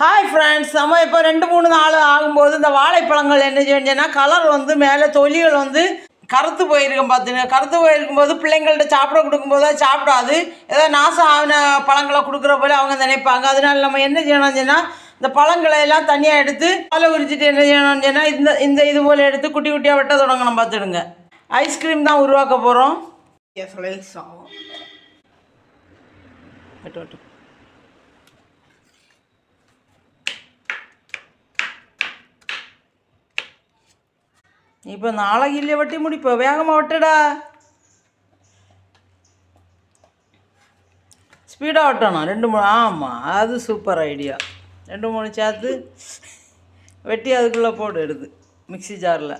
Hi friends நம்ம இப்போ ரெண்டு மூணு நாள் ஆகும்போது இந்த வாழைப்பழங்கள் என்ன செஞ்சேன்னா கலர் வந்து மேலே தொலிகள் வந்து கருத்து போயிருக்கும் பார்த்துங்க கருத்து போயிருக்கும் போது பிள்ளைங்கள்ட்ட சாப்பிட கொடுக்கும்போது அது சாப்பிடாது. ஏதோ நாசம் ஆகின பழங்களை கொடுக்குற போல அவங்க நினைப்பாங்க. அதனால நம்ம என்ன செய்யணும் சொன்னால் இந்த பழங்களை எல்லாம் தனியாக எடுத்து பாலை உரிச்சிட்டு என்ன செய்யணும்னு சொன்னால் இந்த இந்த இது போல் எடுத்து குட்டி குட்டியாக வெட்ட தொடங்கணும் பார்த்துடுங்க ஐஸ்கிரீம் தான் உருவாக்க போகிறோம் வெட்டு வெட்டு. இப்போ நாளைக்கு இல்லையே வெட்டி முடிப்போ. வேகமாக வெட்டுடா. ஸ்பீடாக வெட்டணும். ரெண்டு மூணு ஆமாம் அது சூப்பர் ஐடியா ரெண்டு மூணு சேர்த்து வெட்டி அதுக்குள்ளே போட்டு எடுது மிக்ஸி ஜாரில்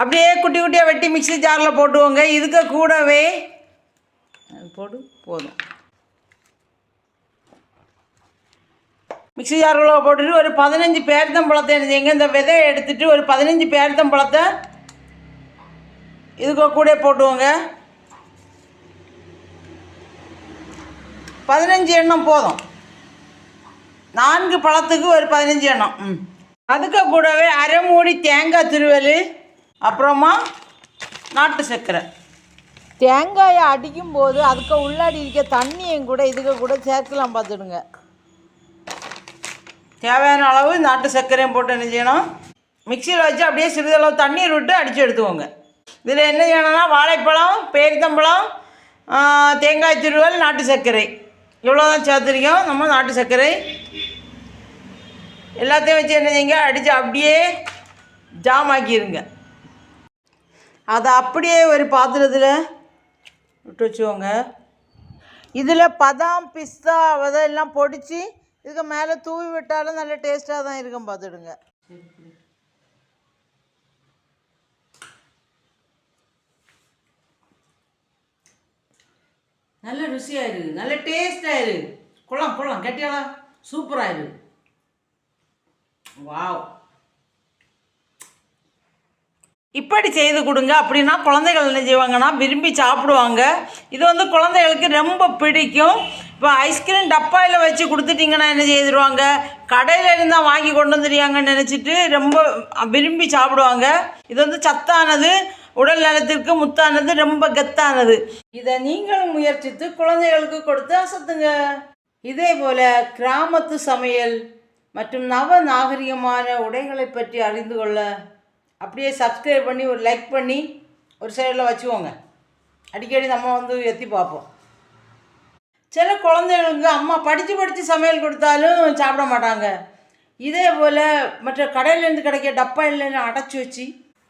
அப்படியே குட்டி குட்டியாக வெட்டி மிக்ஸி ஜாரில் போட்டுவோங்க இதுக்கு கூடவே அது போட்டு போதும். மிக்ஸி ஜாரில் போட்டுட்டு ஒரு பதினஞ்சு பேர்த்தம்பழத்தை என்ன செய்யுங்க இந்த விதையை எடுத்துட்டு ஒரு பதினஞ்சு பேர்த்தம்பழத்தை இதுக்கு கூட போட்டுவோங்க பதினஞ்சு எண்ணம் போதும். நான்கு பழத்துக்கு ஒரு பதினஞ்சு எண்ணம். ம். அதுக்கு கூடவே அரை மூடி தேங்காய் திருவல் அப்புறமா நாட்டு சர்க்கரை. தேங்காயை அடிக்கும்போது அதுக்கு உள்ளாடி இருக்க தண்ணியும் கூட இதுக்கு கூட சேர்க்கலாம் பார்த்துடுங்க. தேவையான அளவு நாட்டு சர்க்கரையும் போட்டு என்ன செய்யணும்? மிக்சியில் வச்சு அப்படியே சிறிதளவு தண்ணீர் விட்டு அடித்து எடுத்துக்கோங்க. இதில் என்ன செய்யணும்னா வாழைப்பழம் பேரித்தம்பழம் தேங்காய் திருவல் நாட்டு சர்க்கரை. இவ்வளோ தான் சேர்த்துருக்கோம். நம்ம நாட்டு சர்க்கரை. எல்லாத்தையும் வச்சு என்ன செய்யுங்க? அடித்து அப்படியே ஜாம் ஆக்கிடுங்க அதை அப்படியே ஒரு பாத்திரத்தில் விட்டு வச்சுக்கோங்க. இதில் பதாம் பிஸ்தா அதெல்லாம் பொடிச்சு இதுக்கு மேலே தூவி விட்டாலும் நல்ல டேஸ்ட்டாக தான் இருக்கும் பார்த்துடுங்க. நல்ல ருசியாக இருக்குது நல்ல டேஸ்டாக இருக்குது குளம் குளம் கட்டியாளா சூப்பராக இருக்குது வாவ். இப்படி செய்து கொடுங்க. அப்படின்னா குழந்தைகள் என்ன செய்வாங்கன்னா விரும்பி சாப்பிடுவாங்க. இது வந்து குழந்தைகளுக்கு ரொம்ப பிடிக்கும். இப்போ ஐஸ்கிரீம் டப்பாயில் வச்சு கொடுத்துட்டிங்கன்னா என்ன செய்திருவாங்க? கடையில் இருந்தால் வாங்கி கொண்டு வந்துடுவாங்கன்னு நினச்சிட்டு ரொம்ப விரும்பி சாப்பிடுவாங்க. இது வந்து சத்தானது உடல் நலத்திற்கு முத்தானது ரொம்ப கத்தானது. இதை நீங்களும் முயற்சித்து குழந்தைகளுக்கு கொடுத்து அசத்துங்க. இதே போல கிராமத்து சமையல் மற்றும் நவ நாகரிகமான உடைகளை பற்றி அறிந்து கொள்ள அப்படியே சப்ஸ்கிரைப் பண்ணி ஒரு லைக் பண்ணி ஒரு சைடில் வச்சுக்கோங்க. அடிக்கடி நம்ம வந்து எத்தி பார்ப்போம். சில குழந்தைகளுக்கு அம்மா படித்து படித்து சமையல் கொடுத்தாலும் சாப்பிட மாட்டாங்க. இதே போல் மற்ற கடையிலேருந்து கிடைக்க டப்பா இல்லைன்னு அடைச்சி வச்சு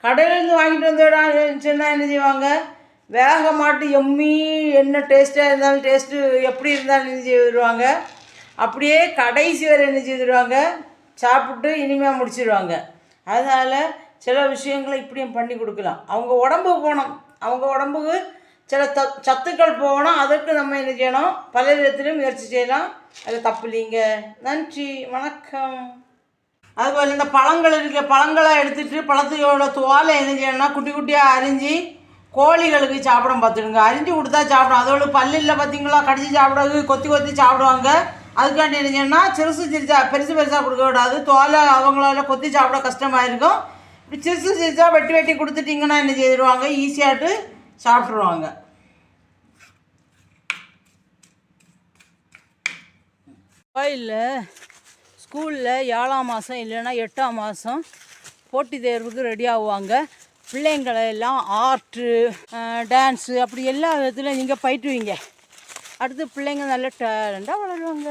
கடையிலேருந்து வாங்கிட்டு வந்துடா சொன்னால் என்ன செய்வாங்க? வேக மாட்டு எம்மி என்ன டேஸ்ட்டாக இருந்தாலும் டேஸ்ட்டு எப்படி இருந்தாலும் என்ன செய்திருவாங்க அப்படியே கடைசி வரை என்ன செய்திருவாங்க சாப்பிட்டு இனிமையாக முடிச்சிடுவாங்க அதனால் சில விஷயங்களை இப்படியும் பண்ணி கொடுக்கலாம். அவங்க உடம்புக்கு போகணும். அவங்க உடம்புக்கு சில த சத்துக்கள் போனால் அதற்கு நம்ம என்ன செய்யணும்? பல விதத்திலும் முயற்சி செய்யலாம். அது தப்பு இல்லைங்க. நன்றி. வணக்கம். அதுபோல் இந்த பழங்கள் இருக்க. பழங்களை எடுத்துகிட்டு பழத்தையோட தோலை என்ன செய்யணும்னா குட்டி குட்டியாக அரிஞ்சு கோழிகளுக்கு சாப்பிடும் பார்த்துடுங்க. அரிஞ்சு கொடுத்தா சாப்பிடும். அதோட பல்லில் பார்த்தீங்களா? கடிச்சு சாப்பிடுறது கொத்தி கொத்தி சாப்பிடுவாங்க. அதுக்காண்டி என்ன செய்யணும்னா சிறுசு சிரிச்சா பெருசு பெருசாக கொடுக்க விடாது தோலை அவங்களால கொத்தி சாப்பிட கஷ்டமாக இருக்கும் இப்படி சிறுசு சிரிச்சா வெட்டி வெட்டி கொடுத்துட்டிங்கன்னா என்ன செய்திருவாங்க? ஈஸியாகிட்டு சாப்பிட்ருவாங்க கோயிலில் ஸ்கூலில் ஏழாம் மாதம் இல்லைன்னா எட்டாம் மாதம் போட்டி தேர்வுக்கு ரெடி ஆகுவாங்க. பிள்ளைங்களை எல்லாம் ஆர்ட்டு டான்ஸு அப்படி எல்லா விதத்துலையும் நீங்கள் பயிற்றுவீங்க. அடுத்து பிள்ளைங்க நல்ல டேலண்டாக வளருவாங்க.